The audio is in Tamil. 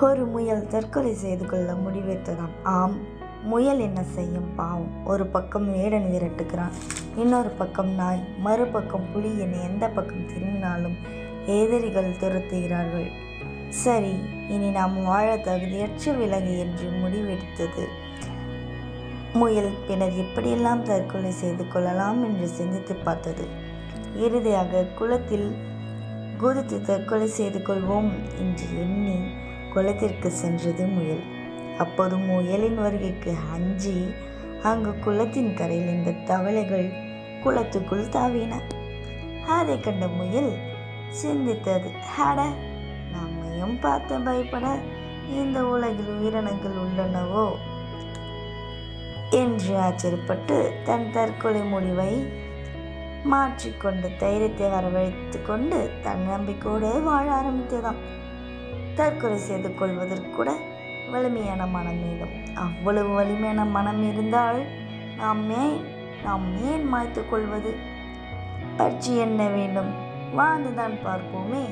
ஒரு முயல் தற்கொலை செய்து கொள்ள முடிவெடுத்ததாம். ஆம் முயல் என்ன செய்யும் பாவம். ஒரு பக்கம் வேடன் விரட்டுகிறான் இன்னொரு பக்கம் நாய். மறுபக்கம் புலி என எந்த பக்கம் திரும்பினாலும் எதிரிகள் துரத்துகிறார்கள். சரி இனி நாம் வாழ தகுதியற்ற விலங்கு என்று முடிவெடுத்தது. முயல் பின்னர் எப்படியெல்லாம் தற்கொலை செய்து கொள்ளலாம் என்று சிந்தித்து பார்த்தது. இறுதியாக குளத்தில் குதித்து தற்கொலை செய்து கொள்வோம் என்று எண்ணி குளத்திற்கு சென்றது முயல். அப்போது முயலின் வருகைக்கு அஞ்சி அங்கு குளத்தின் கரையில் இந்த தவளைகள் குளத்துக்குள் தாவின. அதை கண்ட முயல் சிந்தித்தது. ஹட நம்மையும் பார்த்து பயப்பட? இந்த உலகில் உயிரினங்கள் உள்ளனவோ? என்று ஆச்சரியப்பட்டு தன் தற்கொலை முடிவை மாற்றிக்கொண்டு தைரியத்தை வரவழைத்து கொண்டு தன் நம்பிக்கையோடு வாழ ஆரம்பித்ததாம். தற்கொலை செய்து கொள்வதற்கு கூட வலிமையான மனம் வேண்டும் அவ்வளவு வலிமையான மனம் இருந்தால் நாம் ஏன் நாம் ஏன் மாய்த்து கொள்வது? பற்றி என்ன வேண்டும்? வாழ்ந்துதான் பார்ப்போமே.